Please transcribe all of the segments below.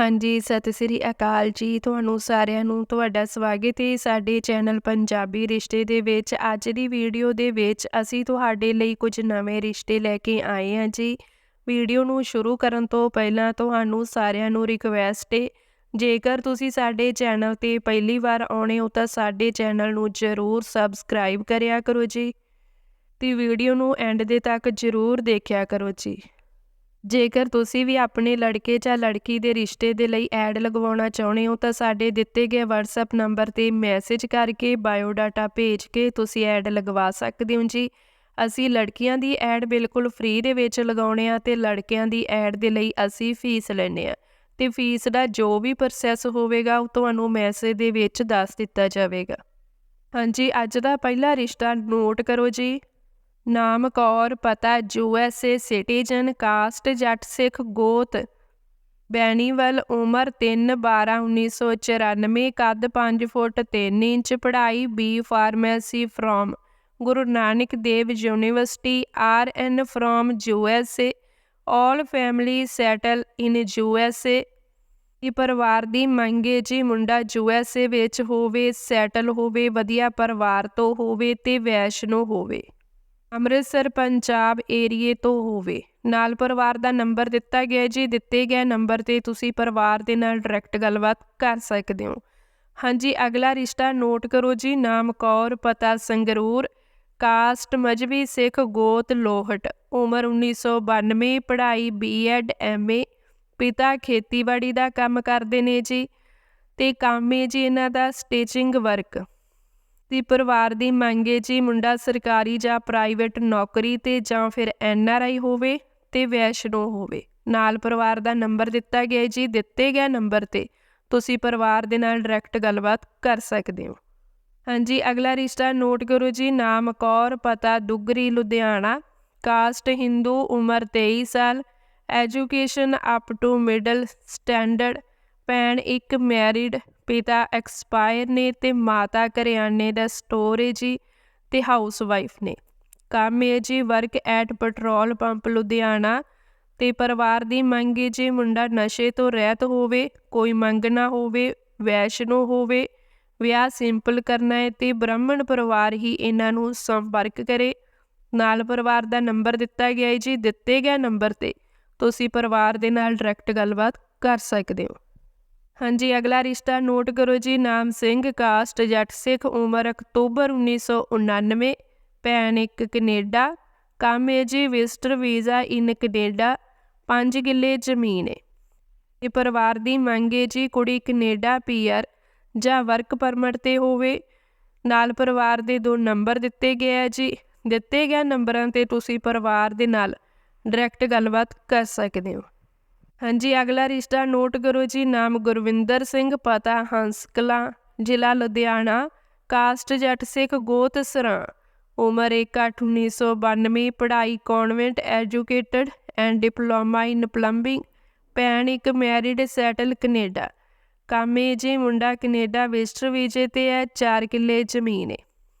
ਹਾਂਜੀ, ਸਤਿ ਸ੍ਰੀ ਅਕਾਲ ਜੀ। ਤੁਹਾਨੂੰ ਸਾਰਿਆਂ ਨੂੰ ਤੁਹਾਡਾ ਸਵਾਗਤ ਹੈ ਸਾਡੇ ਚੈਨਲ ਪੰਜਾਬੀ ਰਿਸ਼ਤੇ ਦੇ ਵਿੱਚ। ਅੱਜ ਦੀ ਵੀਡੀਓ ਦੇ ਵਿੱਚ ਅਸੀਂ ਤੁਹਾਡੇ ਲਈ ਕੁਝ ਨਵੇਂ ਰਿਸ਼ਤੇ ਲੈ ਕੇ ਆਏ ਹਾਂ ਜੀ। ਵੀਡੀਓ ਨੂੰ ਸ਼ੁਰੂ ਕਰਨ ਤੋਂ ਪਹਿਲਾਂ ਤੁਹਾਨੂੰ ਸਾਰਿਆਂ ਨੂੰ ਰਿਕਵੈਸਟ ਹੈ, ਜੇਕਰ ਤੁਸੀਂ ਸਾਡੇ ਚੈਨਲ ਤੇ ਪਹਿਲੀ ਵਾਰ ਆਉਣੇ ਹੋ ਤਾਂ ਸਾਡੇ ਚੈਨਲ ਨੂੰ ਜ਼ਰੂਰ ਸਬਸਕ੍ਰਾਈਬ ਕਰਿਆ ਕਰੋ ਜੀ ਤੇ ਵੀਡੀਓ ਨੂੰ ਐਂਡ ਦੇ ਤੱਕ ਜ਼ਰੂਰ ਦੇਖਿਆ ਕਰੋ ਜੀ। ਜੇਕਰ ਤੁਸੀਂ ਵੀ ਆਪਣੇ ਲੜਕੇ ਜਾਂ ਲੜਕੀ ਦੇ ਰਿਸ਼ਤੇ ਦੇ ਲਈ ਐਡ ਲਗਵਾਉਣਾ ਚਾਹੁੰਦੇ ਹੋ, ਤਾਂ ਸਾਡੇ ਦਿੱਤੇ ਗਏ WhatsApp ਨੰਬਰ ਤੇ ਮੈਸੇਜ ਕਰਕੇ ਬਾਇਓਡਾਟਾ ਭੇਜ ਕੇ ਤੁਸੀਂ ਐਡ ਲਗਵਾ ਸਕਦੇ ਹੋ ਜੀ। ਅਸੀਂ ਲੜਕੀਆਂ ਦੀ ਐਡ ਬਿਲਕੁਲ ਫ੍ਰੀ ਦੇ ਵਿੱਚ ਲਗਾਉਣੇ ਆ ਤੇ ਲੜਕਿਆਂ ਦੀ ਐਡ ਦੇ ਲਈ ਅਸੀਂ ਫੀਸ ਲੈਨੇ ਆ ਤੇ ਫੀਸ ਦਾ ਜੋ ਵੀ ਪ੍ਰੋਸੈਸ ਹੋਵੇਗਾ, ਉਹ ਤੁਹਾਨੂੰ ਮੈਸੇਜ ਦੇ ਵਿੱਚ ਦੱਸ ਦਿੱਤਾ ਜਾਵੇਗਾ। ਹਾਂਜੀ, ਅੱਜ ਦਾ ਪਹਿਲਾ ਰਿਸ਼ਤਾ ਨੋਟ ਕਰੋ ਜੀ। ਨਾਮ ਕੌਰ ਪਤਾ ਯੂਐਸਏ ਸਿਟੀਜ਼ਨ ਕਾਸਟ ਜੱਟ ਸਿੱਖ ਗੋਤ ਬੈਣੀਵਲ ਉਮਰ 3 12 1994 ਕੱਦ 5 ਫੁੱਟ 3 ਇੰਚ, ਪੜ੍ਹਾਈ B pharmacy from Guru Nanak Dev university, R N from USA all family settle in USA ਇਹ ਪਰਿਵਾਰ ਦੀ ਮੰਗੇ ਜੀ ਮੁੰਡਾ ਯੂਐਸਏ ਵਿੱਚ ਹੋਵੇ, ਸੈਟਲ ਹੋਵੇ, ਵਧੀਆ ਪਰਿਵਾਰ ਤੋਂ ਹੋਵੇ ਤੇ ਵੈਸ਼ਨੋ ਹੋਵੇ। ਅੰਮ੍ਰਿਤਸਰ, ਪੰਜਾਬ ਏਰੀਏ ਤੋਂ ਹੋਵੇ। ਨਾਲ ਪਰਿਵਾਰ ਦਾ ਨੰਬਰ ਦਿੱਤਾ ਗਿਆ ਜੀ ਦਿੱਤੇ ਗਏ ਨੰਬਰ ਤੇ ਤੁਸੀਂ ਪਰਿਵਾਰ ਦੇ ਨਾਲ ਡਾਇਰੈਕਟ ਗੱਲਬਾਤ ਕਰ ਸਕਦੇ ਹੋ। ਹਾਂਜੀ, ਅਗਲਾ ਰਿਸ਼ਤਾ ਨੋਟ ਕਰੋ ਜੀ। ਨਾਮ ਕੌਰ, ਪਤਾ ਸੰਗਰੂਰ। ਕਾਸਟ ਮਜਬੀ ਸਿੱਖ ਗੋਤ ਲੋਹਟ। ਉਮਰ 1992 ਪੜ੍ਹਾਈ ਬੀਐਡ ਐਮਏ ਪਿਤਾ ਖੇਤੀਬਾੜੀ ਦਾ ਕੰਮ ਕਰਦੇ ਨੇ ਜੀ। ਤੇ ਕੰਮ ਹੈ ਜੀ ਇਹਨਾਂ ਦਾ ਸਟਿਚਿੰਗ ਵਰਕ ਦੀ ਪਰਿਵਾਰ ਦੀ ਮੰਗ ਹੈ ਜੀ ਮੁੰਡਾ ਸਰਕਾਰੀ ਜਾਂ ਪ੍ਰਾਈਵੇਟ ਨੌਕਰੀ ਤੇ ਜਾਂ ਫਿਰ ਐਨ ਆਰ ਆਈ ਹੋਵੇ ਤੇ ਵੈਸ਼ਨੋ ਹੋਵੇ। ਨਾਲ ਪਰਿਵਾਰ ਦਾ ਨੰਬਰ ਦਿੱਤਾ ਗਿਆ ਜੀ, ਦਿੱਤੇ ਗਏ ਨੰਬਰ ਤੇ। ਤੁਸੀਂ ਪਰਿਵਾਰ ਦੇ ਨਾਲ ਡਾਇਰੈਕਟ ਗੱਲਬਾਤ ਕਰ ਸਕਦੇ ਹੋ। ਹਾਂਜੀ, ਅਗਲਾ ਰਿਸ਼ਤਾ ਨੋਟ ਕਰੋ ਜੀ, ਨਾਮ ਕੌਰ, ਪਤਾ ਦੁਗਰੀ ਲੁਧਿਆਣਾ। ਕਾਸਟ ਹਿੰਦੂ, ਉਮਰ 23 ਸਾਲ। Education up to middle standard. ਭੈਣ ਇੱਕ ਮੈਰਿਡ। ਪਿਤਾ ਐਕਸਪਾਇਰ ਨੇ ਤੇ ਮਾਤਾ ਕਰਿਆਨੇ ਦਾ ਸਟੋਰ ਹੈ ਜੀ ਤੇ ਹਾਊਸ ਵਾਈਫ ਨੇ। ਕੰਮ ਹੈ ਜੀ work at petrol pump Ludhiana ਤੇ ਪਰਿਵਾਰ ਦੀ ਮੰਗ ਹੈ ਜੀ ਮੁੰਡਾ ਨਸ਼ੇ ਤੋਂ ਰਹਿਤ ਹੋਵੇ, ਕੋਈ ਮੰਗ ਨਾ ਹੋਵੇ ਵੈਸ਼ਨੋ ਹੋਵੇ, ਵਿਆਹ ਸਿੰਪਲ ਕਰਨਾ ਹੈ ਤੇ ਬ੍ਰਾਹਮਣ ਪਰਿਵਾਰ ਹੀ ਇਹਨਾਂ ਨੂੰ ਸੰਪਰਕ ਕਰੇ। ਨਾਲ ਪਰਿਵਾਰ ਦਾ ਨੰਬਰ ਦਿੱਤਾ ਗਿਆ ਹੈ ਜੀ, ਦਿੱਤੇ ਗਿਆ ਨੰਬਰ ਤੇ। ਤੁਸੀਂ ਪਰਿਵਾਰ ਦੇ ਨਾਲ ਡਾਇਰੈਕਟ ਗੱਲਬਾਤ ਕਰ ਸਕਦੇ ਹੋ। ਹਾਂਜੀ, ਅਗਲਾ ਰਿਸ਼ਤਾ ਨੋਟ ਕਰੋ ਜੀ, ਨਾਮ ਸਿੰਘ, ਕਾਸਟ, ਜੱਟ ਸਿੱਖ, ਉਮਰ ਅਕਤੂਬਰ 1999 ਭੈਣ ਇੱਕ ਕੈਨੇਡਾ, ਕੰਮ ਹੈ ਜੀ, ਵਿਜ਼ਟਰ ਵੀਜ਼ਾ ਇਨ ਕੈਨੇਡਾ 5 ਕਿੱਲੇ ਜ਼ਮੀਨ ਹੈ ਇਹ ਪਰਿਵਾਰ ਦੀ ਮੰਗ ਹੈ ਜੀ, ਕੁੜੀ ਕੈਨੇਡਾ ਪੀਆਰ, ਜਾਂ ਵਰਕ ਪਰਮਿਟ ਤੇ ਹੋਵੇ। ਨਾਲ ਪਰਿਵਾਰ ਦੇ ਦੋ ਨੰਬਰ ਦਿੱਤੇ ਗਏ ਹੈ ਜੀ। ਦਿੱਤੇ ਗਏ ਨੰਬਰਾਂ ਤੇ ਤੁਸੀਂ ਪਰਿਵਾਰ ਦੇ ਨਾਲ ਡਾਇਰੈਕਟ ਗੱਲਬਾਤ ਕਰ ਸਕਦੇ ਹੋ। ਹਾਂਜੀ, ਅਗਲਾ ਰਿਸ਼ਤਾ ਨੋਟ ਕਰੋ ਜੀ, ਨਾਮ ਗੁਰਵਿੰਦਰ ਸਿੰਘ, ਪਤਾ ਹੰਸ ਕਲਾਂ, ਜ਼ਿਲ੍ਹਾ ਲੁਧਿਆਣਾ, ਕਾਸਟ ਜੱਟ ਸਿੱਖ ਗੋਤ ਸਰਾਂ। ਉਮਰ 1992 ਪੜ੍ਹਾਈ convent, educated and diploma in plumbing, ਭੈਣ ਇੱਕ ਮੈਰਿਡ, ਸੈਟਲ ਕੈਨੇਡਾ। ਕੰਮ ਹੈ ਜੀ ਮੁੰਡਾ ਕੈਨੇਡਾ, ਵਿਜ਼ਟਰ ਵੀਜ਼ੇ ਤੇ ਹੈ 4 ਕਿੱਲੇ ਜ਼ਮੀਨ ਹੈ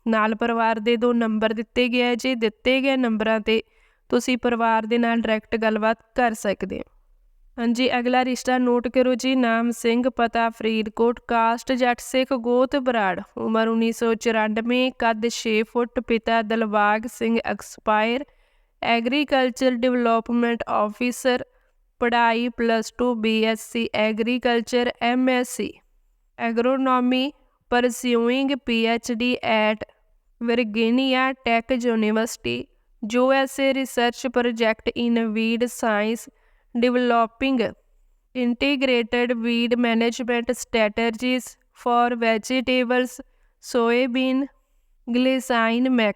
ਨਾਲ ਪਰਿਵਾਰ ਦੇ ਦੋ ਨੰਬਰ ਦਿੱਤੇ ਗਏ ਹੈ ਜੀ, ਦਿੱਤੇ ਗਏ ਨੰਬਰਾਂ ਤੇ ਤੁਸੀਂ ਪਰਿਵਾਰ ਦੇ ਨਾਲ ਡਾਇਰੈਕਟ ਗੱਲਬਾਤ ਕਰ ਸਕਦੇ ਹੋ। ਹਾਂਜੀ ਅਗਲਾ ਰਿਸ਼ਤਾ ਨੋਟ ਕਰੋ ਜੀ ਨਾਮ ਸਿੰਘ ਪਤਾ ਫਰੀਦਕੋਟ ਕਾਸਟ ਜੱਟ ਸਿੱਖ ਗੋਤ ਬਰਾੜ ਉਮਰ 1994 ਕੱਦ 6 ਫੁੱਟ ਪਿਤਾ Dalbagh Singh expire agriculture development officer ਪੜ੍ਹਾਈ plus 2 BSc agriculture MSc agronomy pursuing PhD at Virginia Tech university USA research project in weed science developing integrated weed management strategies for vegetables, soybean, glycine max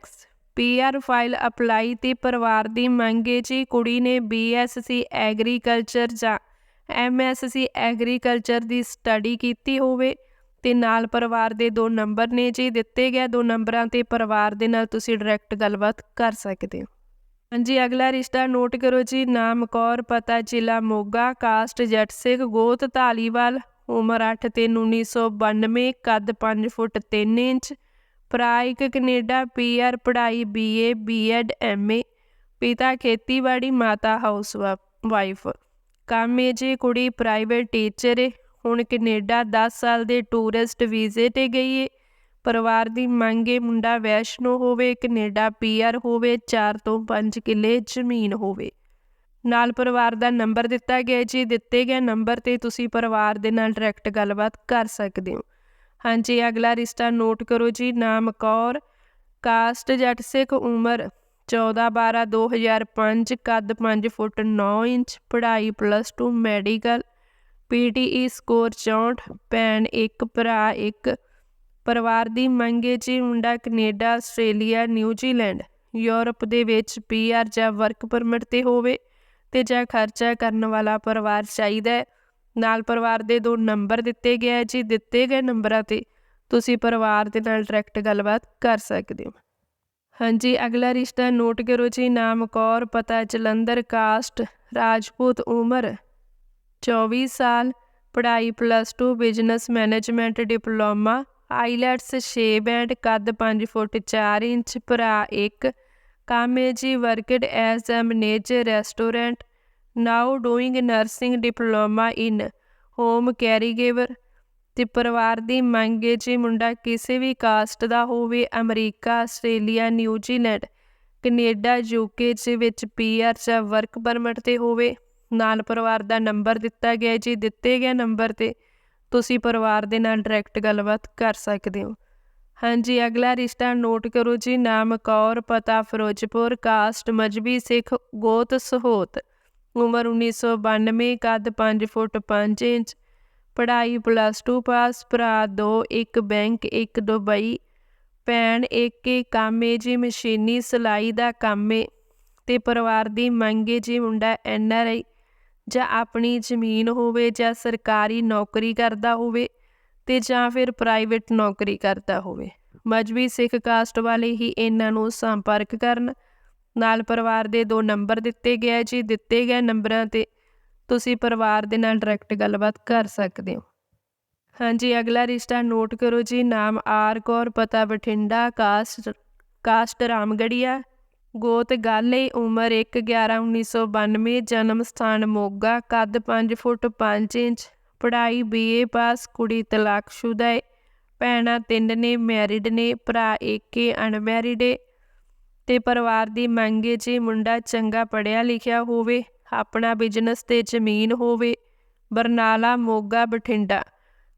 PR file apply ਤੇ ਪਰਿਵਾਰ ਦੀ ਮੰਗ ਮੰਗੇ ਜੀ ਕੁੜੀ ਨੇ BSc agriculture ਜਾਂ MSc agriculture ਦੀ ਸਟੱਡੀ ਕੀਤੀ ਹੋਵੇ ਤੇ ਨਾਲ ਪਰਿਵਾਰ ਦੇ ਦੋ ਨੰਬਰ ਨੇ ਜੀ, ਦਿੱਤੇ ਗਏ ਦੋ ਨੰਬਰਾਂ ਤੇ ਪਰਿਵਾਰ ਦੇ ਨਾਲ ਤੁਸੀਂ ਡਾਇਰੈਕਟ ਗੱਲਬਾਤ ਕਰ ਸਕਦੇ ਹੋ। ਹਾਂਜੀ, ਅਗਲਾ ਰਿਸ਼ਤਾ ਨੋਟ ਕਰੋ ਜੀ, ਨਾਮ ਕੌਰ, ਪਤਾ ਜ਼ਿਲ੍ਹਾ ਮੋਗਾ, ਕਾਸਟ ਜੱਟ ਸਿੱਖ ਗੋਤ ਧਾਲੀਵਾਲ, ਉਮਰ 8 ਤੇ 1992 ਕੱਦ 5 ਫੁੱਟ 3 ਇੰਚ, ਪ੍ਰਾਇਕ ਕੈਨੇਡਾ ਪੀਆਰ ਪੜ੍ਹਾਈ ਬੀਏ ਬੀਐਡ ਐਮਏ ਪਿਤਾ ਖੇਤੀਬਾੜੀ, ਮਾਤਾ ਹਾਊਸ ਵਾਈਫ। ਕੰਮ ਏ ਜੀ, ਕੁੜੀ ਪ੍ਰਾਈਵੇਟ ਟੀਚਰ ਏ, ਹੁਣ ਕੈਨੇਡਾ 10 ਸਾਲ ਦੇ ਟੂਰਿਸਟ ਵੀਜ਼ੇ ਤੇ ਗਈ ਏ। ਪਰਿਵਾਰ ਦੀ ਮੰਗ ਏ, ਮੁੰਡਾ ਵੈਸ਼ਨੋ ਹੋਵੇ ਕੈਨੇਡਾ ਪੀਆਰ ਹੋਵੇ 4 ਤੋਂ 5 ਕਿੱਲੇ ਜ਼ਮੀਨ ਹੋਵੇ। ਨਾਲ ਪਰਿਵਾਰ ਦਾ ਨੰਬਰ ਦਿੱਤਾ ਗਿਆ ਜੀ ਦਿੱਤੇ ਗਏ ਨੰਬਰ ਤੇ ਤੁਸੀਂ ਪਰਿਵਾਰ ਦੇ ਨਾਲ ਡਾਇਰੈਕਟ ਗੱਲਬਾਤ ਕਰ ਸਕਦੇ ਹੋ। ਹਾਂਜੀ, ਅਗਲਾ ਰਿਸ਼ਤਾ ਨੋਟ ਕਰੋ ਜੀ। ਨਾਮ ਕੌਰ, ਕਾਸਟ ਜੱਟ ਸਿੱਖ ਉਮਰ 14 12 2005 ਕੱਦ 5 ਫੁੱਟ 9 ਇੰਚ, ਪੜ੍ਹਾਈ ਪਲੱਸ 2 ਮੈਡੀਕਲ ਪੀਟੀਈ ਸਕੋਰ 64 ਭੈਣ ਇੱਕ, ਭਰਾ ਇੱਕ ਪਰਿਵਾਰ ਦੀ ਮੰਗ ਹੈ ਜੀ ਮੁੰਡਾ ਕੈਨੇਡਾ, ਆਸਟ੍ਰੇਲੀਆ ਨਿਊਜ਼ੀਲੈਂਡ ਯੂਰਪ ਦੇ ਵਿੱਚ ਪੀਆਰ ਜਾਂ ਵਰਕ ਪਰਮਿਟ ਤੇ ਹੋਵੇ ਤੇ ਜਾਂ ਖਰਚਾ ਕਰਨ ਵਾਲਾ ਪਰਿਵਾਰ ਚਾਹੀਦਾ ਹੈ। ਨਾਲ ਪਰਿਵਾਰ ਦੇ ਦੋ ਨੰਬਰ ਦਿੱਤੇ ਗਏ ਹੈ ਜੀ, ਦਿੱਤੇ ਗਏ ਨੰਬਰਾਂ ਤੇ ਤੁਸੀਂ ਪਰਿਵਾਰ ਦੇ ਨਾਲ ਡਾਇਰੈਕਟ ਗੱਲਬਾਤ ਕਰ ਸਕਦੇ ਹੋ। ਹਾਂਜੀ, ਅਗਲਾ ਰਿਸ਼ਤਾ ਨੋਟ ਕਰੋ ਜੀ, ਨਾਮ ਕੌਰ, ਪਤਾ ਜਲੰਧਰ, ਕਾਸਟ, ਰਾਜਪੂਤ ਉਮਰ 24 ਸਾਲ, ਪੜ੍ਹਾਈ plus 2 business management, diploma IELTS 6 band ਕੱਦ 5 ਫੁੱਟ 4 ਇੰਚ, ਭਰਾ 1 ਕੰਮ ਹੈ ਜੀ worked as a manager restaurant now doing nursing diploma in home caregiver ਤੇ ਪਰਿਵਾਰ ਦੀ ਮੰਗ ਹੈ ਜੀ ਮੁੰਡਾ ਕਿਸੇ ਵੀ ਕਾਸਟ ਦਾ ਹੋਵੇ, America, Australia, New Zealand, Canada UK ਦੇ ਵਿੱਚ ਪੀਆਰ ਜਾਂ ਵਰਕ ਪਰਮਿਟ ਤੇ ਹੋਵੇ। ਨਾਲ ਪਰਿਵਾਰ ਦਾ ਨੰਬਰ ਦਿੱਤਾ ਗਿਆ ਜੀ, ਦਿੱਤੇ ਗਏ ਨੰਬਰ ਤੇ। ਤੁਸੀਂ ਪਰਿਵਾਰ ਦੇ ਨਾਲ ਡਾਇਰੈਕਟ ਗੱਲਬਾਤ ਕਰ ਸਕਦੇ ਹੋ। ਹਾਂਜੀ, ਅਗਲਾ ਰਿਸ਼ਤਾ ਨੋਟ ਕਰੋ ਜੀ, ਨਾਮ ਕੌਰ, ਪਤਾ ਫਿਰੋਜ਼ਪੁਰ ਕਾਸਟ ਮਜਬੀ ਸਿੱਖ, ਗੋਤ ਸਹੋਤ। ਉਮਰ 1992 ਕੱਦ 5 ਫੁੱਟ 5 ਇੰਚ। ਪੜ੍ਹਾਈ ਪਲੱਸ 2 ਪਾਸ ਭਰਾ 2 ਇੱਕ ਬੈਂਕ, ਇੱਕ ਦੁਬਈ। ਭੈਣ ਇੱਕ ਏ ਕੰਮ ਏ ਜੀ, ਮਸ਼ੀਨੀ, ਸਿਲਾਈ ਦਾ ਕੰਮ ਏ। ਤੇ ਪਰਿਵਾਰ ਦੀ ਮੰਗ ਏ ਜੀ, ਮੁੰਡਾ ਐਨ ਆਰ ਆਈ। ਜਾਂ ਆਪਣੀ ਜ਼ਮੀਨ ਹੋਵੇ ਜਾਂ ਸਰਕਾਰੀ ਨੌਕਰੀ ਕਰਦਾ ਹੋਵੇ ਤੇ ਜਾਂ ਫਿਰ ਪ੍ਰਾਈਵੇਟ ਨੌਕਰੀ ਕਰਦਾ ਹੋਵੇ। ਮਜਬੀ ਸਿੱਖ ਕਾਸਟ ਵਾਲੇ ਹੀ ਇਹਨਾਂ ਨੂੰ ਸੰਪਰਕ ਕਰਨ। ਨਾਲ ਪਰਿਵਾਰ ਦੇ ਦੋ ਨੰਬਰ ਦਿੱਤੇ ਗਏ ਜੀ। ਦਿੱਤੇ ਗਏ ਨੰਬਰਾਂ ਤੇ ਤੁਸੀਂ ਪਰਿਵਾਰ ਦੇ ਨਾਲ ਡਾਇਰੈਕਟ ਗੱਲਬਾਤ ਕਰ ਸਕਦੇ ਹੋ। ਹਾਂਜੀ, ਅਗਲਾ ਰਿਸ਼ਤਾ ਨੋਟ ਕਰੋ ਜੀ। ਨਾਮ ਆਰ ਕੌਰ, ਪਤਾ ਬਠਿੰਡਾ ਕਾਸਟ ਕਾਸਟ ਰਾਮਗੜੀਆ। ਗੋਤ ਗਾਲੇ ਉਮਰ 1 11 1992 ਜਨਮ ਸਥਾਨ ਮੋਗਾ, ਕੱਦ 5 ਫੁੱਟ 5 ਇੰਚ, ਪੜ੍ਹਾਈ ਬੀਏ ਪਾਸ, ਕੁੜੀ ਤਲਾਕਸ਼ੁਦਾ ਹੈ ਭੈਣਾਂ ਤਿੰਨ ਨੇ ਮੈਰਿਡ ਨੇ, ਭਰਾ ਇੱਕ ਏ ਅਨਮੈਰਿਡ ਏ, ਤੇ ਪਰਿਵਾਰ ਦੀ ਮੰਗ ਮੰਗੇ ਜੀ ਮੁੰਡਾ ਚੰਗਾ ਪੜਿਆ ਲਿਖਿਆ ਹੋਵੇ, ਆਪਣਾ ਬਿਜ਼ਨਸ ਤੇ ਜ਼ਮੀਨ ਹੋਵੇ, ਬਰਨਾਲਾ, ਮੋਗਾ, ਬਠਿੰਡਾ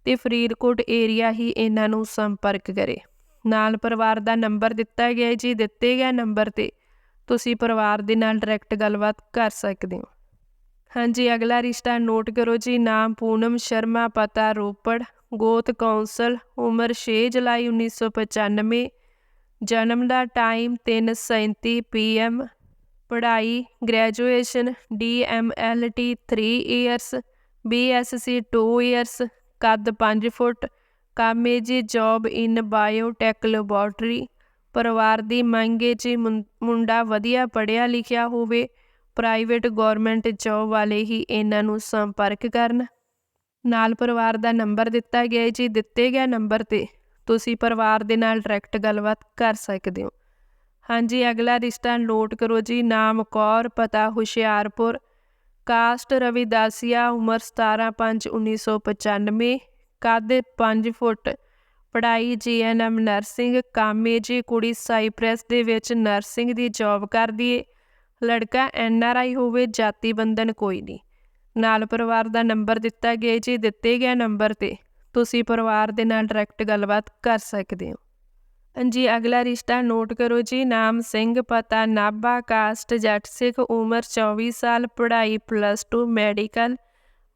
ਤੇ ਫਰੀਦਕੋਟ ਏਰੀਆ ਹੀ ਇਹਨਾਂ ਨੂੰ ਸੰਪਰਕ ਕਰੇ। ਨਾਲ ਪਰਿਵਾਰ ਦਾ ਨੰਬਰ ਦਿੱਤਾ ਗਿਆ ਜੀ, ਦਿੱਤੇ ਗਏ ਨੰਬਰ ਤੇ ਤੁਸੀਂ ਪਰਿਵਾਰ ਦੇ ਨਾਲ ਡਾਇਰੈਕਟ ਗੱਲਬਾਤ ਕਰ ਸਕਦੇ ਹੋ। ਹਾਂਜੀ, ਅਗਲਾ ਰਿਸ਼ਤਾ ਨੋਟ ਕਰੋ ਜੀ। ਨਾਮ ਪੂਨਮ ਸ਼ਰਮਾ, ਪਤਾ ਰੋਪੜ, ਗੋਤ ਕੌਂਸਲ, ਉਮਰ 6 ਜੁਲਾਈ 1995 ਜਨਮ ਦਾ ਟਾਈਮ 3:37 ਪੀਐਮ ਪੜ੍ਹਾਈ graduation DMLT 3 years BSc 2 years ਕੱਦ 5 ਫੁੱਟ, ਕੰਮ ਏ ਜੀ ਜੌਬ ਇਨ ਬਾਇਓਟੈਕ ਲੈਬੋਰਟਰੀ ਪਰਿਵਾਰ ਦੀ ਮੰਗ ਏ ਜੀ ਮੁੰਡਾ ਵਧੀਆ ਪੜ੍ਹਿਆ ਲਿਖਿਆ ਹੋਵੇ ਪ੍ਰਾਈਵੇਟ ਗਵਰਨਮੈਂਟ ਜੌਬ ਵਾਲੇ ਹੀ ਇਹਨਾਂ ਨੂੰ ਸੰਪਰਕ ਕਰਨ। ਨਾਲ ਪਰਿਵਾਰ ਦਾ ਨੰਬਰ ਦਿੱਤਾ ਗਿਆ ਜੀ, ਦਿੱਤੇ ਗਿਆ ਨੰਬਰ ਤੇ ਤੁਸੀਂ ਪਰਿਵਾਰ ਦੇ ਨਾਲ ਡਾਇਰੈਕਟ ਗੱਲਬਾਤ ਕਰ ਸਕਦੇ ਹੋ। ਹਾਂਜੀ, ਅਗਲਾ ਰਿਸ਼ਤਾ ਨੋਟ ਕਰੋ ਜੀ, ਨਾਮ ਕੌਰ, ਪਤਾ ਹੁਸ਼ਿਆਰਪੁਰ ਕਾਸਟ ਰਵਿਦਾਸੀਆ ਉਮਰ 17 5 1995 ਕੱਦ 5 ਫੁੱਟ ਪੜ੍ਹਾਈ ਜੀਐਨਐਮ ਨਰਸਿੰਗ ਕਾਮੇ ਜੀ ਕੁੜੀ ਸਾਈਪ੍ਰੈਸ ਦੇ ਵਿੱਚ ਨਰਸਿੰਗ ਦੀ ਜੌਬ ਕਰਦੀ ਏ। ਲੜਕਾ ਐਨਆਰਆਈ ਹੋਵੇ, ਜਾਤੀ ਬੰਧਨ ਕੋਈ ਨਹੀਂ। ਨਾਲ ਪਰਿਵਾਰ ਦਾ ਨੰਬਰ ਦਿੱਤਾ ਗਿਆ ਜੀ, ਦਿੱਤੇ ਗਿਆ ਨੰਬਰ ਤੇ। ਤੁਸੀਂ ਪਰਿਵਾਰ ਦੇ ਨਾਲ ਡਾਇਰੈਕਟ ਗੱਲਬਾਤ ਕਰ ਸਕਦੇ ਹੋ। ਹਾਂਜੀ, ਅਗਲਾ ਰਿਸ਼ਤਾ ਨੋਟ ਕਰੋ ਜੀ। ਨਾਮ ਸਿੰਘ, ਪਤਾ ਨਾਭਾ, ਕਾਸਟ, ਜੱਟ ਸਿੱਖ, ਉਮਰ 24 ਸਾਲ, ਪੜ੍ਹਾਈ ਪਲੱਸ 2 ਮੈਡੀਕਲ।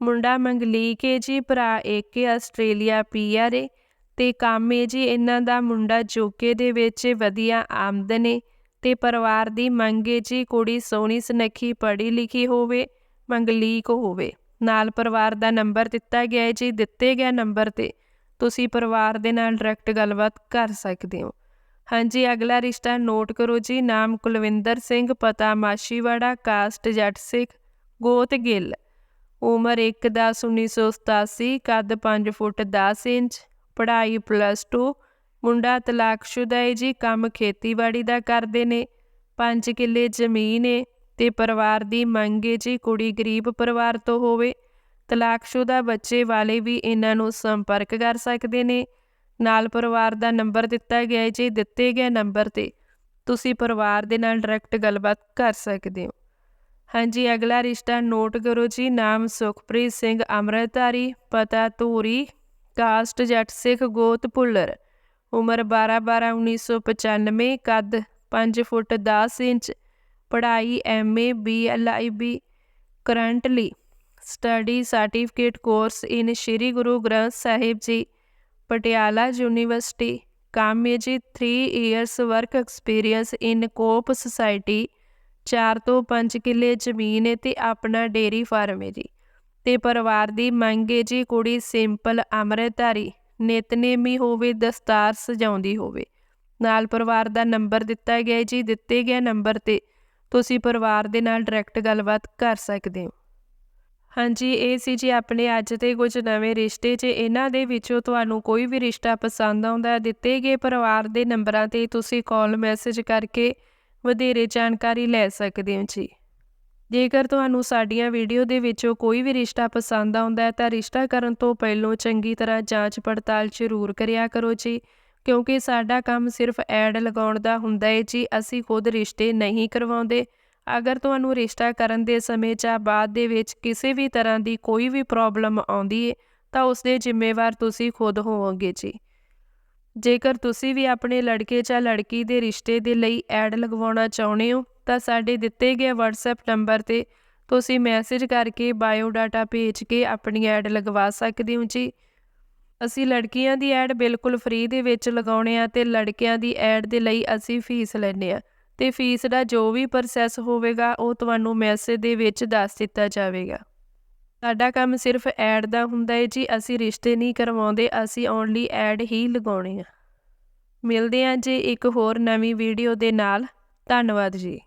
ਮੁੰਡਾ ਮੰਗਲੀਕ ਏ ਜੀ, ਭਰਾ ਇੱਕ ਆਸਟ੍ਰੇਲੀਆ ਪੀਆਰ ਏ। ਤੇ ਕੰਮ ਏ ਜੀ ਇਹਨਾਂ ਦਾ ਮੁੰਡਾ ਜੋਕੇ ਦੇ ਵਿੱਚ ਵਧੀਆ ਆਮਦਨ ਏ ਤੇ ਪਰਿਵਾਰ ਦੀ ਮੰਗ ਏ ਜੀ ਕੁੜੀ ਸੋਹਣੀ ਸੁਨੱਖੀ, ਪੜ੍ਹੀ ਲਿਖੀ ਹੋਵੇ, ਮੰਗਲੀਕ ਹੋਵੇ। ਨਾਲ ਪਰਿਵਾਰ ਦਾ ਨੰਬਰ ਦਿੱਤਾ ਗਿਆ ਹੈ ਜੀ, ਦਿੱਤੇ ਗਿਆ ਨੰਬਰ ਤੇ ਤੁਸੀਂ ਪਰਿਵਾਰ ਦੇ ਨਾਲ ਡਾਇਰੈਕਟ ਗੱਲਬਾਤ ਕਰ ਸਕਦੇ ਹੋ। ਹਾਂਜੀ, ਅਗਲਾ ਰਿਸ਼ਤਾ ਨੋਟ ਕਰੋ ਜੀ, ਨਾਮ ਕੁਲਵਿੰਦਰ ਸਿੰਘ, ਪਤਾ ਮਾਸ਼ੀਵਾੜਾ ਕਾਸਟ ਜੱਟ ਸਿੱਖ, ਗੋਤ ਗਿੱਲ। ਉਮਰ 1 10 1987 ਕੱਦ 5 ਫੁੱਟ 10 ਇੰਚ। ਪੜ੍ਹਾਈ ਪਲੱਸ 2 ਮੁੰਡਾ ਤਲਾਕਸ਼ੁਦਾ ਹੈ ਜੀ ਕੰਮ ਖੇਤੀਬਾੜੀ ਦਾ ਕਰਦੇ ਨੇ। 5 ਕਿੱਲੇ ਜ਼ਮੀਨ ਏ ਤੇ ਪਰਿਵਾਰ ਦੀ ਮੰਗ ਏ ਜੀ ਕੁੜੀ ਗਰੀਬ ਪਰਿਵਾਰ ਤੋਂ ਹੋਵੇ। ਤਲਾਕਸ਼ੁਦਾ ਬੱਚੇ ਵਾਲੇ ਵੀ ਇਹਨਾਂ ਨੂੰ ਸੰਪਰਕ ਕਰ ਸਕਦੇ ਨੇ। ਨਾਲ ਪਰਿਵਾਰ ਦਾ ਨੰਬਰ ਦਿੱਤਾ ਗਿਆ ਹੈ ਜੀ, ਦਿੱਤੇ ਗਏ ਨੰਬਰ ਤੇ ਤੁਸੀਂ ਪਰਿਵਾਰ ਦੇ ਨਾਲ ਡਾਇਰੈਕਟ ਗੱਲਬਾਤ ਕਰ ਸਕਦੇ ਹੋ। ਹਾਂਜੀ, ਅਗਲਾ ਰਿਸ਼ਤਾ ਨੋਟ ਕਰੋ ਜੀ, ਨਾਮ ਸੁਖਪ੍ਰੀਤ ਸਿੰਘ, ਅੰਮ੍ਰਿਤਧਾਰੀ, ਪਤਾ ਧੂਰੀ। ਕਾਸਟ ਜੱਟ ਸਿੱਖ ਗੋਤ ਭੁੱਲਰ। ਉਮਰ 12 12 1995 ਕੱਦ 5 ਫੁੱਟ 10 ਇੰਚ, ਪੜ੍ਹਾਈ MA BLib currently, study certificate course in Shri Guru Granth Sahib ji, Patiala university ਕੰਮ ਹੈ ਜੀ 3 years work experience in co-op society 4 ਤੋਂ 5 ਕਿੱਲੇ ਜ਼ਮੀਨ ਹੈ ਤੇ ਆਪਣਾ ਡੇਰੀ ਫਾਰਮ ਹੈ ਜੀ। ਤੇ ਪਰਿਵਾਰ ਦੀ ਮੰਗ ਹੈ ਜੀ, ਕੁੜੀ ਸਿੰਪਲ, ਅੰਮ੍ਰਿਤਧਾਰੀ, ਨਿਤਨੇਮੀ ਹੋਵੇ, ਦਸਤਾਰ ਸਜਾਉਂਦੀ ਹੋਵੇ। ਨਾਲ ਪਰਿਵਾਰ ਦਾ ਨੰਬਰ ਦਿੱਤਾ ਗਿਆ ਜੀ, ਦਿੱਤੇ ਗਏ ਨੰਬਰ ਤੇ ਤੁਸੀਂ ਪਰਿਵਾਰ ਦੇ ਨਾਲ ਡਾਇਰੈਕਟ ਗੱਲਬਾਤ ਕਰ ਸਕਦੇ ਹੋ। ਹਾਂਜੀ, ਇਹ ਸੀ ਜੀ ਆਪਣੇ ਅੱਜ ਦੇ ਕੁਝ ਨਵੇਂ ਰਿਸ਼ਤੇ। ਜੇ ਇਹਨਾਂ ਦੇ ਵਿੱਚੋਂ ਤੁਹਾਨੂੰ ਕੋਈ ਵੀ ਰਿਸ਼ਤਾ ਪਸੰਦ ਆਉਂਦਾ, ਦਿੱਤੇ ਗਏ ਪਰਿਵਾਰ ਦੇ ਨੰਬਰਾਂ ਤੇ ਤੁਸੀਂ ਕਾਲ ਮੈਸੇਜ ਕਰਕੇ ਵਧੇਰੇ ਜਾਣਕਾਰੀ ਲੈ ਸਕਦੇ ਹੋ ਜੀ। ਜੇਕਰ ਤੁਹਾਨੂੰ ਸਾਡੀਆਂ ਵੀਡੀਓ ਦੇ ਵਿੱਚੋਂ ਕੋਈ ਵੀ ਰਿਸ਼ਤਾ ਪਸੰਦ ਆਉਂਦਾ ਹੈ ਤਾਂ ਰਿਸ਼ਤਾ ਕਰਨ ਤੋਂ ਪਹਿਲਾਂ ਚੰਗੀ ਤਰ੍ਹਾਂ ਜਾਂਚ ਪੜਤਾਲ ਜ਼ਰੂਰ ਕਰਿਆ ਕਰੋ ਜੀ, ਕਿਉਂਕਿ ਸਾਡਾ ਕੰਮ ਸਿਰਫ ਐਡ ਲਗਾਉਣ ਦਾ ਹੁੰਦਾ ਹੈ ਜੀ, ਅਸੀਂ ਖੁਦ ਰਿਸ਼ਤੇ ਨਹੀਂ ਕਰਵਾਉਂਦੇ। ਅਗਰ ਤੁਹਾਨੂੰ ਰਿਸ਼ਤਾ ਕਰਨ ਦੇ ਸਮੇਂ ਜਾਂ ਬਾਅਦ ਦੇ ਵਿੱਚ ਕਿਸੇ ਵੀ ਤਰ੍ਹਾਂ ਦੀ ਕੋਈ ਵੀ ਪ੍ਰੋਬਲਮ ਆਉਂਦੀ ਹੈ, ਤਾਂ ਉਸ ਦੇ ਜ਼ਿੰਮੇਵਾਰ ਤੁਸੀਂ ਖੁਦ ਹੋਵੋਗੇ ਜੀ। ਜੇਕਰ ਤੁਸੀਂ ਵੀ ਆਪਣੇ ਲੜਕੇ ਜਾਂ ਲੜਕੀ ਦੇ ਰਿਸ਼ਤੇ ਦੇ ਲਈ ਐਡ ਲਗਵਾਉਣਾ ਚਾਹੁੰਦੇ ਹੋ ਤਾਂ ਸਾਡੇ ਦਿੱਤੇ ਗਏ WhatsApp ਨੰਬਰ ਤੇ ਤੁਸੀਂ ਮੈਸੇਜ ਕਰਕੇ ਬਾਇਓ ਡਾਟਾ ਭੇਜ ਕੇ ਆਪਣੀ ਐਡ ਲਗਵਾ ਸਕਦੇ ਹੋ ਜੀ। ਅਸੀਂ ਲੜਕੀਆਂ ਦੀ ਐਡ ਬਿਲਕੁਲ ਫ੍ਰੀ ਦੇ ਵਿੱਚ ਲਗਾਉਣੇ ਆ ਤੇ ਲੜਕਿਆਂ ਦੀ ਐਡ ਦੇ ਲਈ ਅਸੀਂ ਫੀਸ ਲੈਂਦੇ ਆ। ਤੇ ਫੀਸ ਦਾ ਜੋ ਵੀ ਪ੍ਰੋਸੈਸ ਹੋਵੇਗਾ, ਉਹ ਤੁਹਾਨੂੰ ਮੈਸੇਜ ਦੇ ਵਿੱਚ ਦੱਸ ਦਿੱਤਾ ਜਾਵੇਗਾ। ਸਾਡਾ ਕੰਮ ਸਿਰਫ ਐਡ ਦਾ ਹੁੰਦਾ ਹੈ ਜੀ, ਅਸੀਂ ਰਿਸ਼ਤੇ ਨਹੀਂ ਕਰਵਾਉਂਦੇ, ਅਸੀਂ ਓਨਲੀ ਐਡ ਹੀ ਲਗਾਉਣੇ ਆ। ਮਿਲਦੇ ਹਾਂ ਜੀ ਇੱਕ ਹੋਰ ਨਵੀਂ ਵੀਡੀਓ ਦੇ ਨਾਲ। ਧੰਨਵਾਦ ਜੀ।